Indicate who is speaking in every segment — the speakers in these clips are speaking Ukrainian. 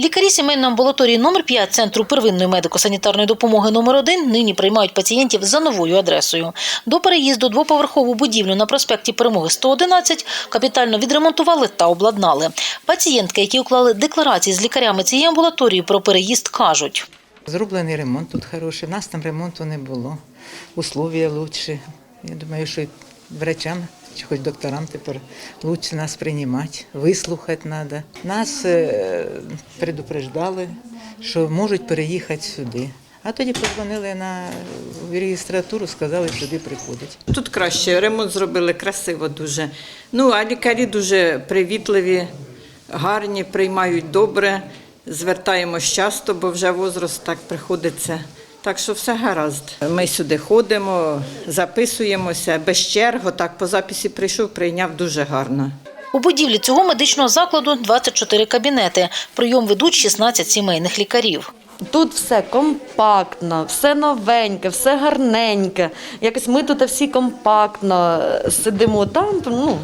Speaker 1: Лікарі сімейної амбулаторії номер 5 Центру первинної медико-санітарної допомоги номер 1 нині приймають пацієнтів за новою адресою. До переїзду двоповерхову будівлю на проспекті Перемоги 111 капітально відремонтували та обладнали. Пацієнтки, які уклали декларації з лікарями цієї амбулаторії про переїзд, кажуть.
Speaker 2: Зроблений ремонт тут хороший. Нас там ремонту не було. Условия лучші. Я думаю, що врачам, чи хоч докторам тепер лучше нас приймати, вислухати треба. Нас е, предупреждали, що можуть переїхати сюди. А тоді подзвонили на реєстратуру, сказали, сюди приходять.
Speaker 3: Тут краще, ремонт зробили красиво дуже. Ну, а лікарі дуже привітливі, гарні, приймають добре. Звертаємось часто, бо вже возраст так приходиться. Так що все гаразд. Ми сюди ходимо, записуємося без черг. Так по записі прийшов, прийняв дуже гарно.
Speaker 1: У будівлі цього медичного закладу 24 кабінети. Прийом ведуть 16 сімейних лікарів.
Speaker 4: Тут все компактно, все новеньке, все гарненьке. Якось ми тут всі компактно е, сидимо там. Ну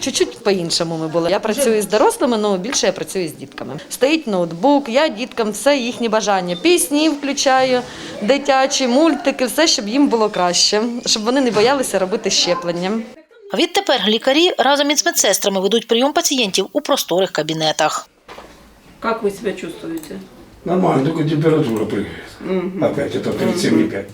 Speaker 4: чуть-чуть по-іншому ми були. Я працюю з дорослими, але більше я працюю з дітками. Стоїть ноутбук, я діткам все їхні бажання. Пісні включаю, дитячі мультики, все, щоб їм було краще, щоб вони не боялися робити щеплення.
Speaker 1: А відтепер лікарі разом із медсестрами ведуть прийом пацієнтів у просторих кабінетах.
Speaker 5: Как вы себя чувствуете?
Speaker 6: Нормально, только температура прыгает. Опять это 37,5.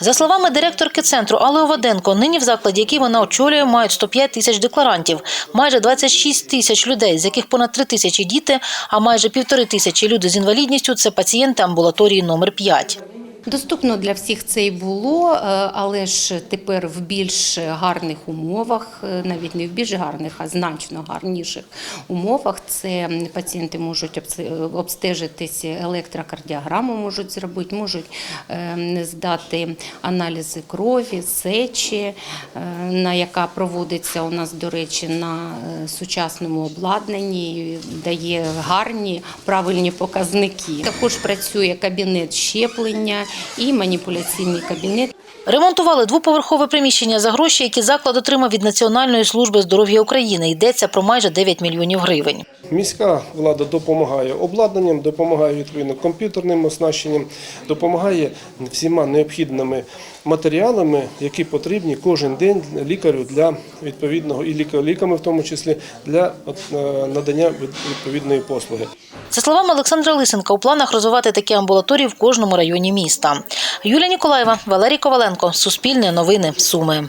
Speaker 1: За словами директорки центру Алли Оваденко, нині в закладі, який вона очолює, мають 105 тисяч декларантів, майже 26 тисяч людей, з яких понад 3 тисячі діти, а майже півтори тисячі люди з інвалідністю це пацієнти амбулаторії номер 5.
Speaker 7: Доступно для всіх це й було, е, але ж тепер в більш гарних умовах, е, навіть не в більш гарних, а значно гарніших умовах. Це пацієнти можуть обс- обстежитись, електрокардіограму можуть зробити, можуть е, здати аналізи крові, сечі, на яка проводиться у нас, до речі, на сучасному обладнанні, дає гарні правильні показники. Також працює кабінет щеплення і маніпуляційний кабінет.
Speaker 1: Ремонтували двоповерхове приміщення за гроші, які заклад отримав від Національної служби здоров'я України. Йдеться про майже 9 мільйонів гривень.
Speaker 8: Міська влада допомагає обладнанням, допомагає відповідно комп'ютерним оснащенням, допомагає всіма необхідними матеріалами, які потрібні кожен день лікарю для відповідного і ліка- ліками, в тому числі для е, надання від- відповідної послуги.
Speaker 1: За словами Олександра Лисенка, у планах розвивати такі амбулаторії в кожному районі міста. Юлія Ніколаєва, Валерій Коваленко, Суспільне новини, Суми.